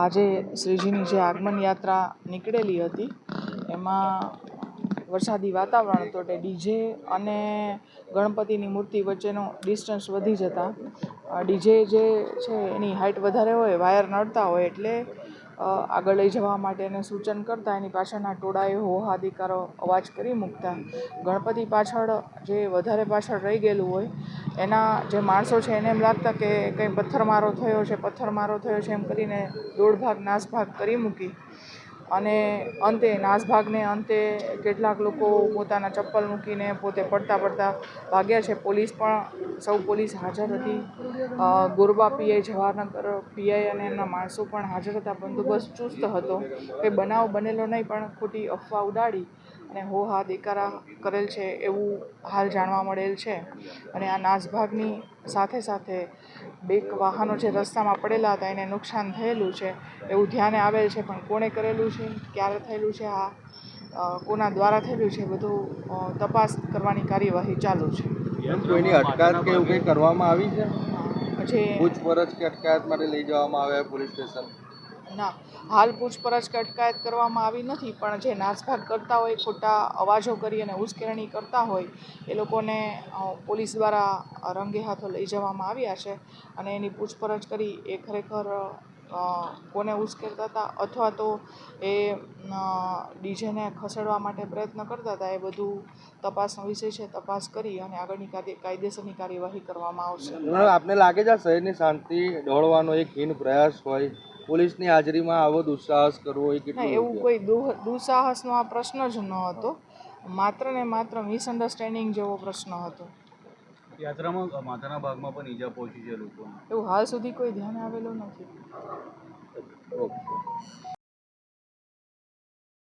આજે શ્રીજીની જે આગમન યાત્રા નીકળેલી હતી, એમાં વરસાદી વાતાવરણ હતું એટલે ડીજે અને ગણપતિની મૂર્તિ વચ્ચેનો ડિસ્ટન્સ વધી જતાં. ડીજે જે છે, એની હાઇટ વધારે હોય વાયર નડતા હોય, એટલે આગળ લઈ જવા માટેને સૂચન કરતા એની પાછળના ટોળાએ હોહાદિકારો અવાજ કરી મૂકતા. ગણપતિ પાછળ જે વધારે પાછળ રહી ગયેલું હોય, એના જે માણસો છે એને એમ લાગતા કે કંઈ પથ્થરમારો થયો છે, પથ્થરમારો થયો છે એમ કરીને દોઢ ભાગ નાસભાગ કરી મૂકી. અને અંતે નાસભાગને અંતે કેટલાક લોકો પોતાના ચપ્પલ મૂકીને પોતે પડતા પડતા ભાગ્યા છે. પોલીસ પણ, સૌ પોલીસ હાજર હતી. ગોરબા પીઆઈ, જવાહરનગર પીઆઈ અને એમના માણસો પણ હાજર હતા. બંદોબસ્ત ચુસ્ત હતો. એ બનાવ બનેલો નહીં, પણ ખોટી અફવા ઉડાડી. અને હો હા દેકારા કરેલ છે એવું હાલ જાણવા મળેલ છે. અને આ નાસભાગની સાથે સાથે બે વાહનો જે રસ્તામાં પડેલા હતા એને નુકસાન થયેલું છે એવું ધ્યાને આવેલ છે પણ કોણે કરેલું છે ક્યારે થયેલું છે આ કોના દ્વારા થયેલું છે બધું તપાસ કરવાની કાર્યવાહી ચાલુ છે. કોઈની અટકાયત કે એવું કંઈ કરવામાં આવી છે? પછી પૂછપરછ કે અટકાયત માટે લઈ જવામાં આવ્યા પોલીસ સ્ટેશન? ના, હાલ પૂછપરછ કે અટકાયત કરવામાં આવી નથી, પણ જે નાસભાગ કરતા હોય, ખોટા અવાજો કરી અને ઉશ્કેરણી કરતા હોય, એ લોકોને પોલીસ દ્વારા રંગે હાથો લઈ જવામાં આવ્યા છે અને એની પૂછપરછ કરી એ ખરેખર કોને ઉશ્કેરતા હતા અથવા તો એ ડીજેને ખસેડવા માટે પ્રયત્ન કરતા હતા, એ બધું તપાસનો વિષય છે, તપાસ કરી અને આગળની કાયદેસરની કાર્યવાહી કરવામાં આવશે. આપને લાગે છે શહેરની શાંતિ ડહોળવાનો એક હીન પ્રયાસ હોય? પોલીસની હાજરીમાં આવો દુસ્સાહસ કરવો એ કેટલું એવું કોઈ દુહ દુઃસાહસનો આ પ્રશ્ન જ ન હતો. માત્ર ને માત્ર મિસઅન્ડરસ્ટેન્ડિંગ જેવો પ્રશ્ન હતો. યાત્રામાં માથાના ભાગમાં પણ ઈજા પહોંચી છે લોકોને. એવું હાલ સુધી કોઈ ધ્યાન આવેલું નથી. ઓકે.